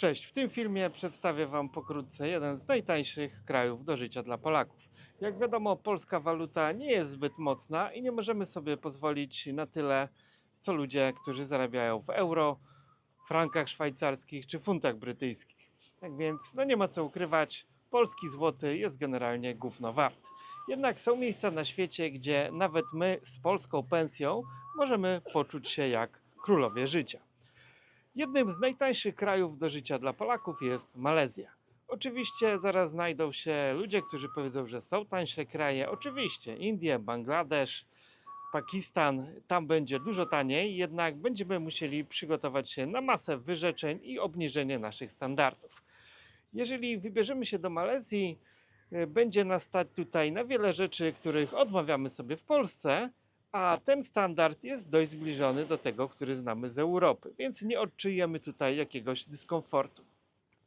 Cześć, w tym filmie przedstawię Wam pokrótce jeden z najtańszych krajów do życia dla Polaków. Jak wiadomo, polska waluta nie jest zbyt mocna i nie możemy sobie pozwolić na tyle, co ludzie, którzy zarabiają w euro, frankach szwajcarskich czy funtach brytyjskich. Tak więc, no nie ma co ukrywać, polski złoty jest generalnie gówno wart. Jednak są miejsca na świecie, gdzie nawet my z polską pensją możemy poczuć się jak królowie życia. Jednym z najtańszych krajów do życia dla Polaków jest Malezja. Oczywiście zaraz znajdą się ludzie, którzy powiedzą, że są tańsze kraje. Oczywiście Indie, Bangladesz, Pakistan, tam będzie dużo taniej, jednak będziemy musieli przygotować się na masę wyrzeczeń i obniżenie naszych standardów. Jeżeli wybierzemy się do Malezji, y, będzie nas stać tutaj na wiele rzeczy, których odmawiamy sobie w Polsce, a ten standard jest dość zbliżony do tego, który znamy z Europy, więc nie odczujemy tutaj jakiegoś dyskomfortu.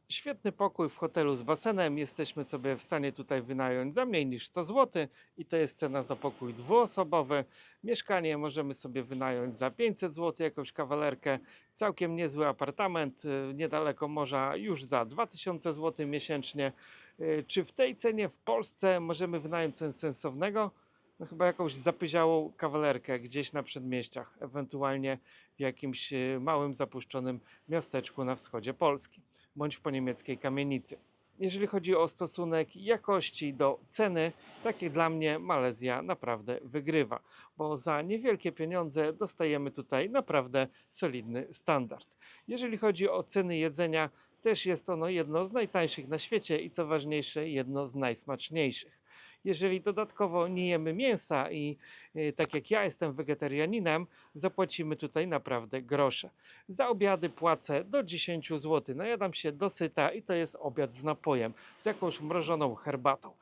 Świetny pokój w hotelu z basenem jesteśmy sobie w stanie tutaj wynająć za mniej niż 100 zł i to jest cena za pokój dwuosobowy. Mieszkanie możemy sobie wynająć za 500 zł, jakąś kawalerkę. Całkiem niezły apartament y, niedaleko morza już za 2000 zł miesięcznie. Y, Czy w tej cenie w Polsce możemy wynająć coś sensownego? No chyba jakąś zapyziałą kawalerkę gdzieś na przedmieściach, ewentualnie w jakimś e, małym zapuszczonym miasteczku na wschodzie Polski, bądź w poniemieckiej kamienicy. Jeżeli chodzi o stosunek jakości do ceny, tak jak dla mnie Malezja naprawdę wygrywa, bo za niewielkie pieniądze dostajemy tutaj naprawdę solidny standard. Jeżeli chodzi o ceny jedzenia, też jest ono jedno z najtańszych na świecie i co ważniejsze, jedno z najsmaczniejszych. Jeżeli dodatkowo nie jemy mięsa i y, tak jak ja jestem wegetarianinem, zapłacimy tutaj naprawdę grosze. Za obiady płacę do 10 zł. Najadam się dosyta i to jest obiad z napojem, z jakąś mrożoną herbatą.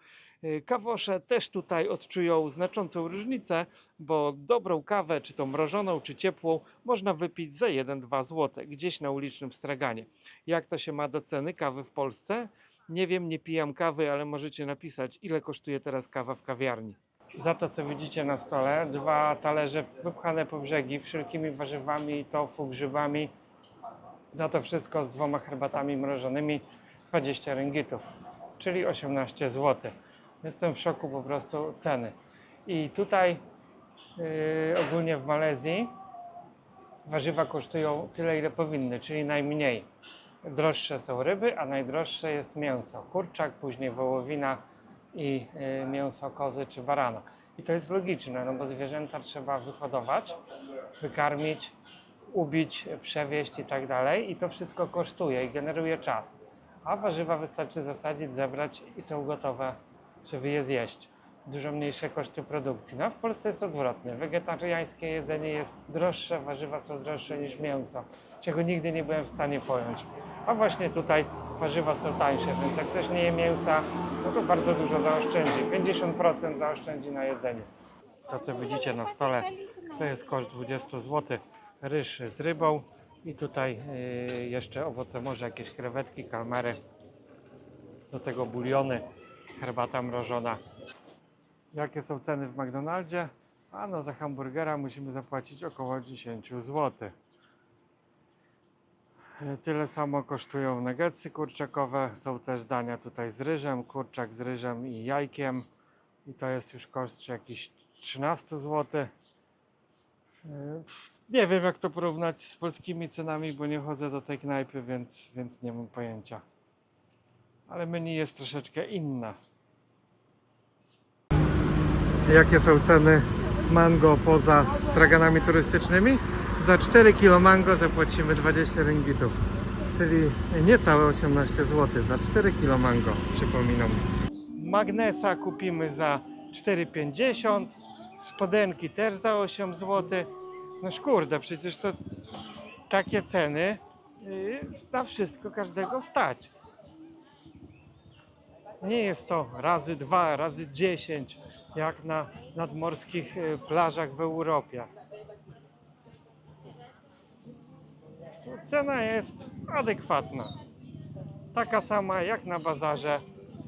Y, Kawosze też tutaj odczują znaczącą różnicę, bo dobrą kawę, czy to mrożoną, czy ciepłą, można wypić za 1-2 zł gdzieś na ulicznym straganie. Jak to się ma do ceny kawy w Polsce? Nie wiem, nie pijam kawy, ale możecie napisać, ile kosztuje teraz kawa w kawiarni. Za to, co widzicie na stole, dwa talerze wypchane po brzegi wszelkimi warzywami, tofu, grzybami. Za to wszystko z dwoma herbatami mrożonymi 20 ringgitów, czyli 18 zł. Jestem w szoku po prostu ceny. I tutaj yy, ogólnie w Malezji warzywa kosztują tyle, ile powinny, czyli najmniej. Droższe są ryby, a najdroższe jest mięso. Kurczak, później wołowina i y, mięso kozy czy barana. I to jest logiczne, no bo zwierzęta trzeba wyhodować, wykarmić, ubić, przewieźć i tak dalej. I to wszystko kosztuje i generuje czas. A warzywa wystarczy zasadzić, zebrać i są gotowe, żeby je zjeść. Dużo mniejsze koszty produkcji. No a w Polsce jest odwrotnie. Wegetariańskie jedzenie jest droższe, warzywa są droższe niż mięso, czego nigdy nie byłem w stanie pojąć. A właśnie tutaj warzywa są tańsze, więc jak ktoś nie je mięsa, no to bardzo dużo zaoszczędzi. 50% zaoszczędzi na jedzeniu. To, co widzicie na stole, to jest koszt 20 zł. Ryż z rybą i tutaj yy, jeszcze owoce morza, jakieś krewetki, kalmary. Do tego buliony, herbata mrożona. Jakie są ceny w McDonaldzie? A no za hamburgera musimy zapłacić około 10 zł. E, Tyle samo kosztują nuggetsy kurczakowe. Są też dania tutaj z ryżem, kurczak z ryżem i jajkiem. I to jest już koszt jakiś 13 zł. E, Nie wiem jak to porównać z polskimi cenami, bo nie chodzę do tej knajpy, więc, więc nie mam pojęcia. Ale menu jest troszeczkę inne. Jakie są ceny mango poza straganami turystycznymi? Za 4 kg mango zapłacimy 20 ringgitów, czyli niecałe 18 zł za 4 kg mango, przypominam. Magnesa kupimy za 4,50, spodenki też za 8 zł. No kurde, przecież to takie ceny yy, na wszystko każdego stać. Nie jest to razy dwa, razy dziesięć, jak na nadmorskich y, plażach w Europie. Cena jest adekwatna. Taka sama jak na bazarze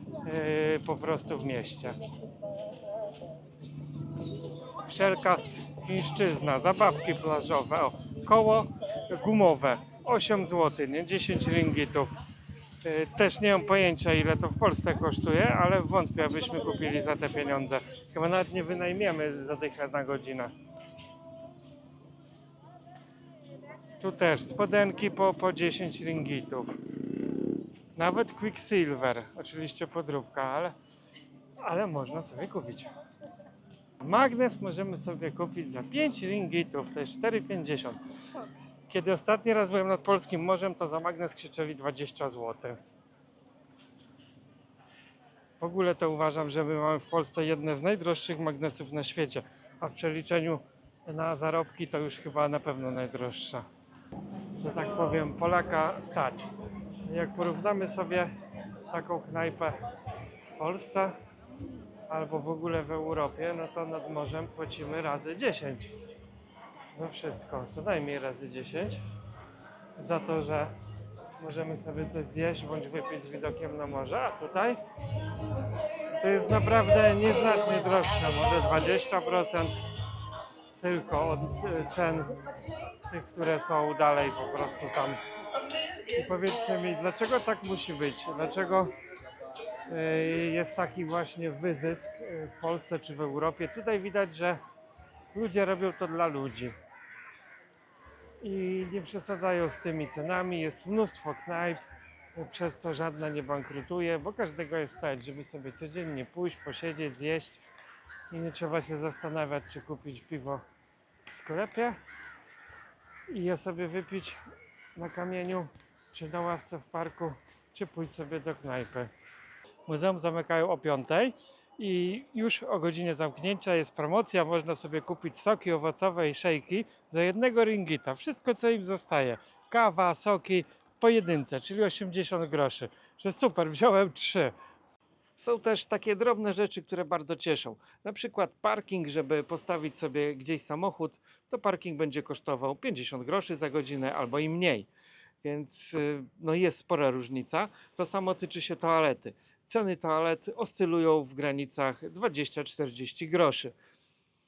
yy, po prostu w mieście. Wszelka chińszczyzna, zabawki plażowe, o, koło gumowe 8 zł, nie 10 ringgitów. Y, Też nie mam pojęcia ile to w Polsce kosztuje, ale wątpię abyśmy kupili za te pieniądze. Chyba nawet nie wynajmiemy za tych na godzinę. Tu też spodenki po, po 10 ringgitów. Nawet Quicksilver, oczywiście podróbka, ale, ale można sobie kupić. Magnes możemy sobie kupić za 5 ringgitów, to jest 4,50. Kiedy ostatni raz byłem nad Polskim Morzem, to za magnes krzyczeli 20 zł. W ogóle to uważam, że my mamy w Polsce jedne z najdroższych magnesów na świecie, a w przeliczeniu na zarobki to już chyba na pewno najdroższa. Że tak powiem, Polaka stać. Jak porównamy sobie taką knajpę w Polsce albo w ogóle w Europie, no to nad morzem płacimy razy 10 za wszystko, co najmniej razy 10 za to, że możemy sobie coś zjeść bądź wypić z widokiem na morze, a tutaj to jest naprawdę nieznacznie droższe, może 20% tylko od e, cen tych, które są dalej po prostu tam. I powiedzcie mi, dlaczego tak musi być? Dlaczego e, jest taki właśnie wyzysk e, w Polsce czy w Europie? Tutaj widać, że ludzie robią to dla ludzi. I nie przesadzają z tymi cenami. Jest mnóstwo knajp, przez to żadna nie bankrutuje, bo każdego jest stać, żeby sobie codziennie pójść, posiedzieć, zjeść i nie trzeba się zastanawiać, czy kupić piwo sklepie i je sobie wypić na kamieniu, czy na ławce w parku, czy pójść sobie do knajpy. Muzeum zamykają o 5 i już o godzinie zamknięcia jest promocja. Można sobie kupić soki owocowe i szejki za jednego ringgita. Wszystko, co im zostaje. Kawa, soki po jedynce, czyli 80 groszy. Że super, wziąłem trzy. Są też takie drobne rzeczy, które bardzo cieszą. Na przykład parking, żeby postawić sobie gdzieś samochód, to parking będzie kosztował 50 groszy za godzinę albo i mniej. Więc y, no jest spora różnica. To samo tyczy się toalety. Ceny toalet oscylują w granicach 20-40 groszy.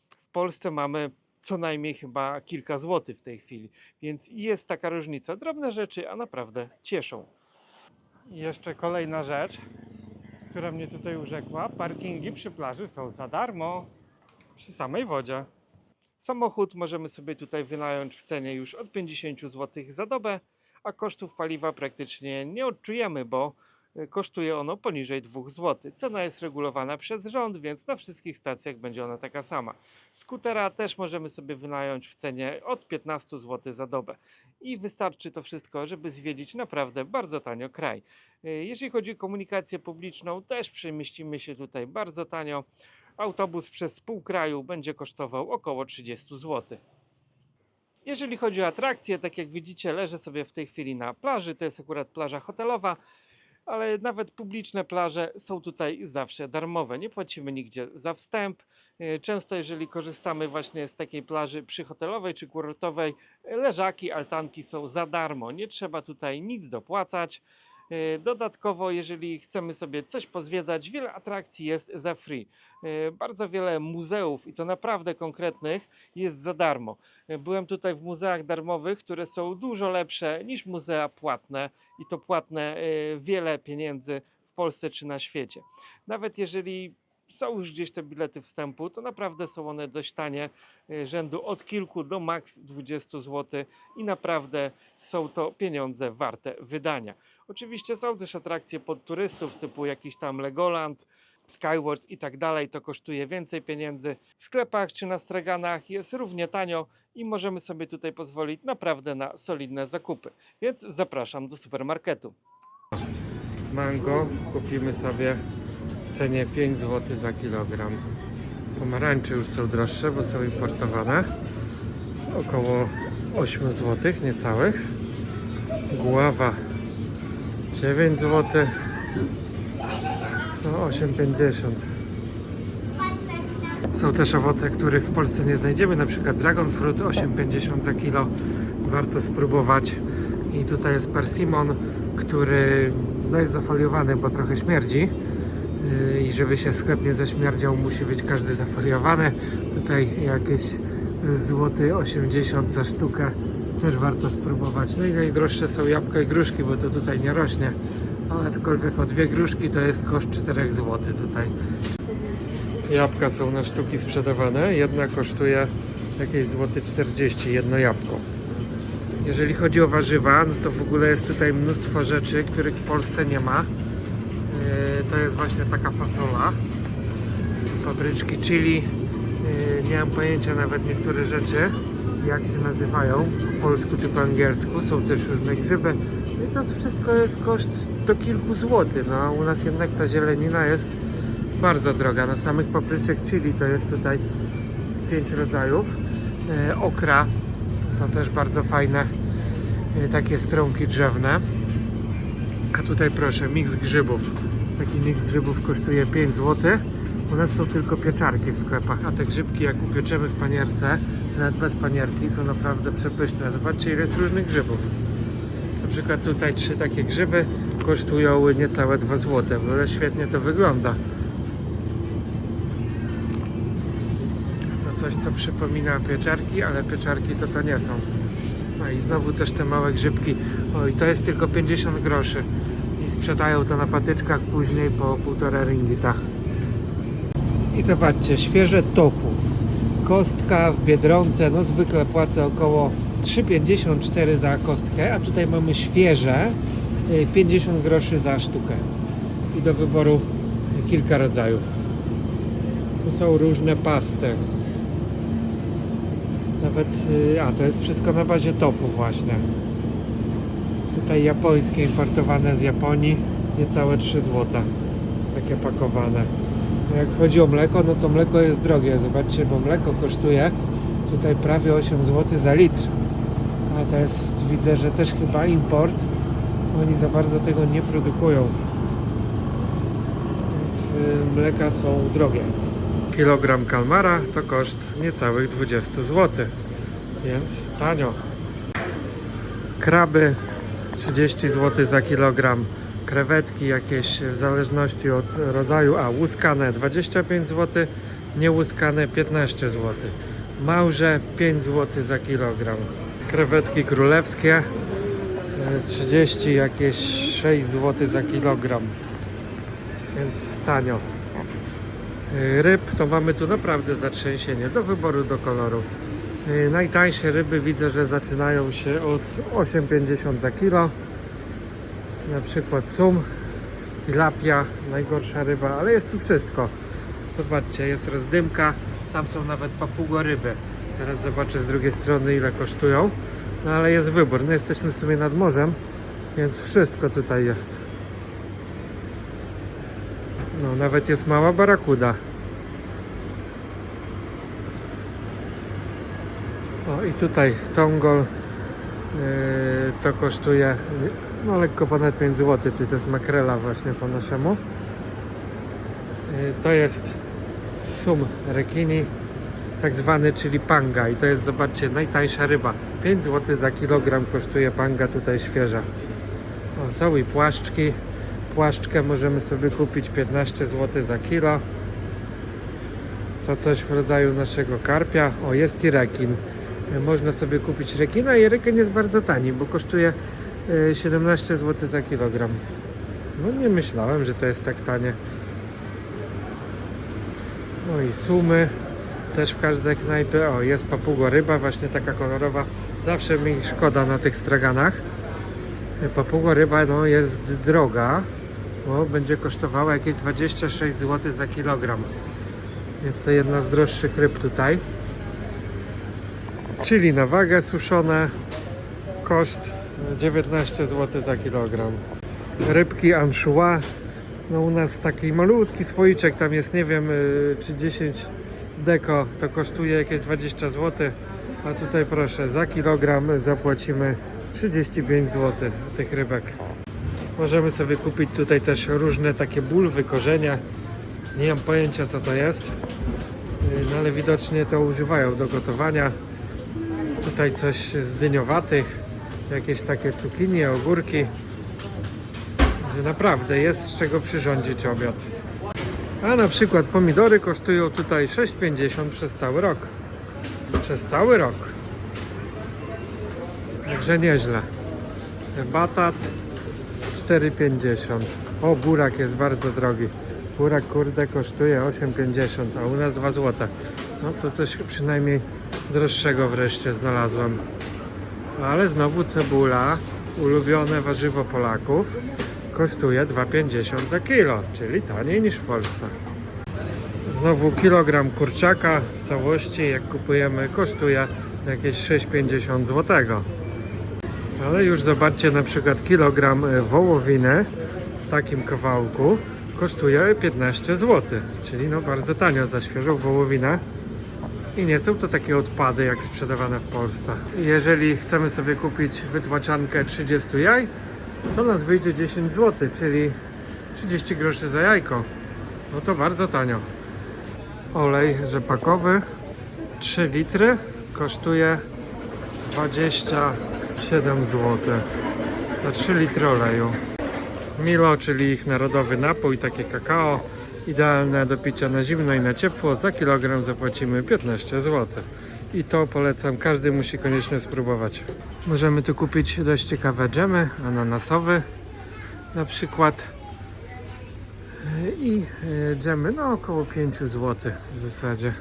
W Polsce mamy co najmniej chyba kilka złotych w tej chwili, więc jest taka różnica. Drobne rzeczy, a naprawdę cieszą. I jeszcze kolejna rzecz, która mnie tutaj urzekła. Parkingi przy plaży są za darmo przy samej wodzie. Samochód możemy sobie tutaj wynająć w cenie już od 50 zł za dobę, a kosztów paliwa praktycznie nie odczujemy, bo kosztuje ono poniżej 2 zł. Cena jest regulowana przez rząd, więc na wszystkich stacjach będzie ona taka sama. Skutera też możemy sobie wynająć w cenie od 15 zł za dobę. I wystarczy to wszystko, żeby zwiedzić naprawdę bardzo tanio kraj. Jeżeli chodzi o komunikację publiczną, też przemieścimy się tutaj bardzo tanio. Autobus przez pół kraju będzie kosztował około 30 zł. Jeżeli chodzi o atrakcje, tak jak widzicie, leżę sobie w tej chwili na plaży. To jest akurat plaża hotelowa, ale nawet publiczne plaże są tutaj zawsze darmowe. Nie płacimy nigdzie za wstęp. Yy, Często, jeżeli korzystamy właśnie z takiej plaży przyhotelowej czy kurortowej, leżaki, altanki są za darmo. Nie trzeba tutaj nic dopłacać. Yy, Dodatkowo, jeżeli chcemy sobie coś pozwiedzać, wiele atrakcji jest za free. Yy, Bardzo wiele muzeów i to naprawdę konkretnych jest za darmo. Yy, Byłem tutaj w muzeach darmowych, które są dużo lepsze niż muzea płatne i to płatne wiele pieniędzy w Polsce czy na świecie. Nawet jeżeli są już gdzieś te bilety wstępu, to naprawdę są one dość tanie, yy, rzędu od kilku do maks 20 zł i naprawdę są to pieniądze warte wydania. Oczywiście są też atrakcje pod turystów, typu jakiś tam Legoland, Skyward i tak dalej. To kosztuje więcej pieniędzy. W sklepach czy na straganach jest równie tanio i możemy sobie tutaj pozwolić naprawdę na solidne zakupy. Więc zapraszam do supermarketu. Mango kupimy sobie cenie 5 zł za kilogram. Pomarańcze już są droższe, bo są importowane. Około 8 zł, niecałych. Guława 9 zł. No 8,50. Są też owoce, których w Polsce nie znajdziemy, na przykład dragon fruit 8,50 za kilo. Warto spróbować. I tutaj jest persimmon, który no jest zafoliowany, bo trochę śmierdzi. Yy, I żeby się sklep nie zaśmierdział, musi być każdy zafoliowany. Tutaj jakieś złoty 80 za sztukę Też warto spróbować. No i najdroższe są jabłka i gruszki, bo to tutaj nie rośnie. Ale aczkolwiek o dwie gruszki to jest koszt 4 zł tutaj. Jabłka są na sztuki sprzedawane. Jedna kosztuje jakieś złoty 40 jedno jabłko. Jeżeli chodzi o warzywa, no to w ogóle jest tutaj mnóstwo rzeczy, których w Polsce nie ma. To jest właśnie taka fasola. Papryczki chili. Yy, Nie mam pojęcia nawet niektóre rzeczy, jak się nazywają po polsku czy po angielsku. Są też różne grzyby. No I to wszystko jest koszt do kilku złotych. No, a u nas jednak ta zielenina jest bardzo droga. Na samych papryczek chili to jest tutaj z pięć rodzajów. Yy, Okra to też bardzo fajne yy, takie strąki drzewne. A tutaj proszę, miks grzybów. Taki miks grzybów kosztuje 5 zł. U nas są tylko pieczarki w sklepach, a te grzybki jak upieczemy w panierce, czy nawet bez panierki, są naprawdę przepyszne. Zobaczcie ile jest różnych grzybów. Na przykład tutaj trzy takie grzyby kosztują niecałe 2 zł. Ogóle świetnie to wygląda. To coś co przypomina pieczarki, ale pieczarki to to nie są. No i znowu też te małe grzybki. Oj, to jest tylko 50 groszy. I sprzedają to na patyczkach później po półtora ringgita. I zobaczcie, świeże tofu. Kostka w Biedronce, no zwykle płacę około 3,54 za kostkę, a tutaj mamy świeże y, 50 groszy za sztukę. I do wyboru kilka rodzajów. Tu są różne pasty. Nawet, y, a to jest wszystko na bazie tofu właśnie. Tutaj japońskie importowane z Japonii, niecałe 3 zł. Takie pakowane. No Jak chodzi o mleko, no to mleko jest drogie. Zobaczcie, bo mleko kosztuje tutaj prawie 8 zł za litr. A to jest, widzę, że też chyba import. Oni za bardzo tego nie produkują. Więc y, mleka są drogie. Kilogram kalmara to koszt niecałych 20 zł. Więc tanio. Kraby 30 zł za kilogram. Krewetki jakieś w zależności od rodzaju, a łuskane 25 zł, niełuskane 15 zł. Małże 5 zł za kilogram. Krewetki królewskie e, 30 jakieś 6 zł za kilogram. Więc tanio. E, Ryb to mamy tu naprawdę zatrzęsienie do wyboru, do koloru. E, Najtańsze ryby widzę, że zaczynają się od 8,50 za kilo. Na przykład sum, tilapia, najgorsza ryba, ale jest tu wszystko. Zobaczcie, jest rozdymka, tam są nawet papugoryby. Teraz zobaczę z drugiej strony ile kosztują. No ale jest wybór. No jesteśmy w sumie nad morzem, więc wszystko tutaj jest. No nawet jest mała barakuda. O i tutaj tongol yy, to kosztuje no lekko ponad 5 zł, czyli to jest makrela właśnie po naszemu. Yy, to jest sum rekini, tak zwany, czyli panga i to jest, zobaczcie, najtańsza ryba. 5 zł za kilogram kosztuje panga tutaj świeża. O, są i płaszczki. Płaszczkę możemy sobie kupić 15 zł za kilo. To coś w rodzaju naszego karpia. O, jest i rekin. E, Można sobie kupić rekina i rekin jest bardzo tani, bo kosztuje e, 17 zł za kilogram. No nie myślałem, że to jest tak tanie. No i sumy też w każdej knajpie. O, jest papugo ryba, właśnie taka kolorowa. Zawsze mi szkoda na tych straganach. E, Papugo ryba no, jest droga, bo będzie kosztowała jakieś 26 zł za kilogram. Jest to jedna z droższych ryb tutaj. Czyli na wagę suszone koszt 19 zł za kilogram. Rybki anchois. No u nas taki malutki słoiczek, tam jest nie wiem y, czy 10 deko, to kosztuje jakieś 20 zł. A tutaj proszę, za kilogram zapłacimy 35 zł tych rybek. Możemy sobie kupić tutaj też różne takie bulwy, korzenie. Nie mam pojęcia co to jest, Yy, no ale widocznie to używają do gotowania. Tutaj coś z dyniowatych, jakieś takie cukinie, ogórki. Że naprawdę jest z czego przyrządzić obiad. A na przykład pomidory kosztują tutaj 6,50 przez cały rok. Przez cały rok. Także nieźle. Batat 4,50. O, burak jest bardzo drogi. Burak kurde kosztuje 8,50, a u nas 2 zł. No to coś przynajmniej droższego wreszcie znalazłem. Ale znowu cebula, ulubione warzywo Polaków, kosztuje 2,50 za kilo, czyli taniej niż w Polsce. Znowu kilogram kurczaka w całości, jak kupujemy, kosztuje jakieś 6,50 zł. Ale już zobaczcie, na przykład kilogram e, wołowiny w takim kawałku kosztuje 15 zł, czyli no bardzo tanio za świeżą wołowinę. I nie są to takie odpady jak sprzedawane w Polsce. Jeżeli chcemy sobie kupić wytłaczankę 30 jaj, to nas wyjdzie 10 zł, czyli 30 groszy za jajko. No to bardzo tanio. Olej rzepakowy 3 litry kosztuje 27 zł za 3 litry oleju. Milo, czyli ich narodowy napój, takie kakao, idealne do picia na zimno i na ciepło. Za kilogram zapłacimy 15 zł. I to polecam, każdy musi koniecznie spróbować. Możemy tu kupić dość ciekawe dżemy, ananasowy na przykład. I e, dżemy, no około 5 zł w zasadzie.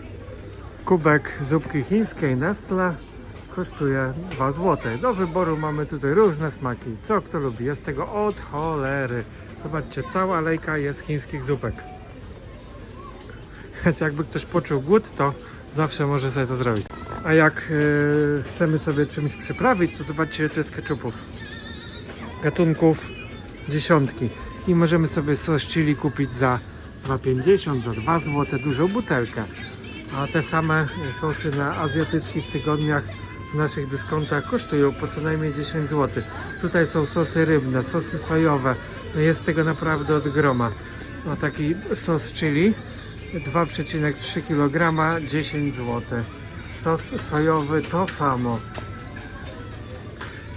Kubek zupki chińskiej Nestle kosztuje 2 zł. Do wyboru mamy tutaj różne smaki. Co kto lubi? Jest tego od cholery. Zobaczcie, cała alejka jest chińskich zupek. Więc jakby ktoś poczuł głód, to zawsze może sobie to zrobić. A jak yy, chcemy sobie czymś przyprawić, to zobaczcie, to jest ketchupów. Gatunków dziesiątki. I możemy sobie sos chili kupić za 2,50, za 2 zł, dużą butelkę. A te same sosy na azjatyckich tygodniach w naszych dyskontach kosztują po co najmniej 10 zł. Tutaj są sosy rybne, sosy sojowe. No jest tego naprawdę od groma. O taki sos chili 2,3 kg 10 zł. Sos sojowy to samo.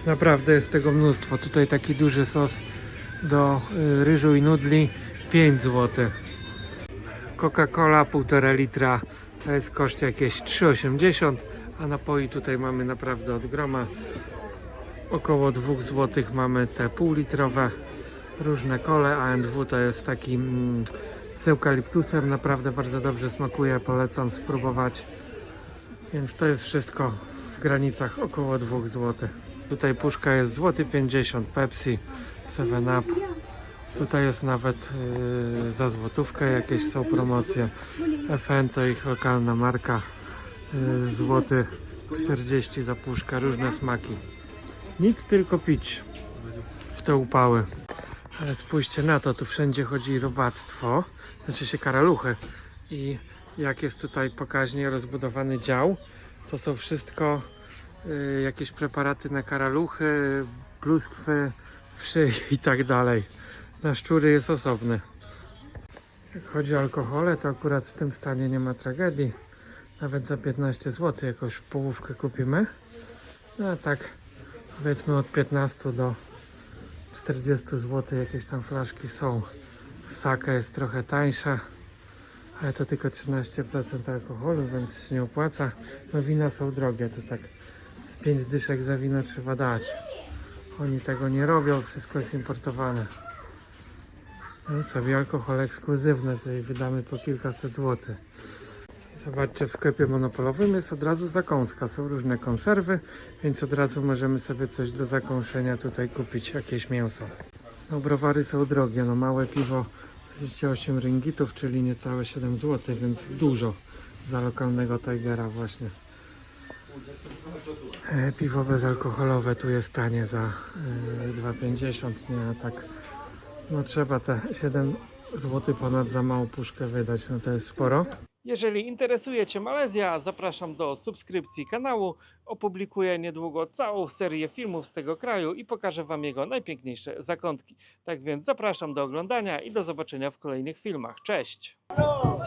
Naprawdę jest tego mnóstwo. Tutaj taki duży sos do y, ryżu i nudli 5 zł. Coca-Cola 1,5 litra to jest koszt jakieś 3,80 a napoi tutaj mamy naprawdę od groma około 2 zł mamy te półlitrowe różne kole ANW to jest taki mm, z eukaliptusem naprawdę bardzo dobrze smakuje polecam spróbować więc to jest wszystko w granicach około 2 zł tutaj puszka jest złoty 50 Pepsi 7 Up Tutaj jest nawet yy, za złotówkę jakieś są promocje. FN to ich lokalna marka. Yy, złoty 40 za puszkę, różne smaki. Nic tylko pić w te upały. Ale spójrzcie na to, tu wszędzie chodzi robactwo, znaczy się karaluchy. I jak jest tutaj pokaźnie rozbudowany dział, to są wszystko yy, jakieś preparaty na karaluchy, pluskwy, wszy i tak dalej. Na szczury jest osobny. Jak chodzi o alkohole, to akurat w tym stanie nie ma tragedii. Nawet za 15 zł jakąś połówkę kupimy. No a tak powiedzmy od 15 do 40 zł jakieś tam flaszki są. Saka jest trochę tańsza, ale to tylko 13% alkoholu, więc się nie opłaca. No wina są drogie, to tak z 5 dyszek za wino trzeba dać. Oni tego nie robią, wszystko jest importowane. No sobie alkohol ekskluzywny, czyli wydamy po kilkaset złotych. Zobaczcie, w sklepie monopolowym jest od razu zakąska. Są różne konserwy, więc od razu możemy sobie coś do zakąszenia tutaj kupić, jakieś mięso. No browary są drogie, no małe piwo 28 ringgitów, czyli niecałe 7 zł, więc dużo za lokalnego Tigera właśnie. E, Piwo bezalkoholowe tu jest tanie za e, 2,50, nie, tak no trzeba te 7 zł ponad za małą puszkę wydać, no to jest sporo. Jeżeli interesuje Cię Malezja, zapraszam do subskrypcji kanału. Opublikuję niedługo całą serię filmów z tego kraju i pokażę Wam jego najpiękniejsze zakątki. Tak więc zapraszam do oglądania i do zobaczenia w kolejnych filmach. Cześć! Oh,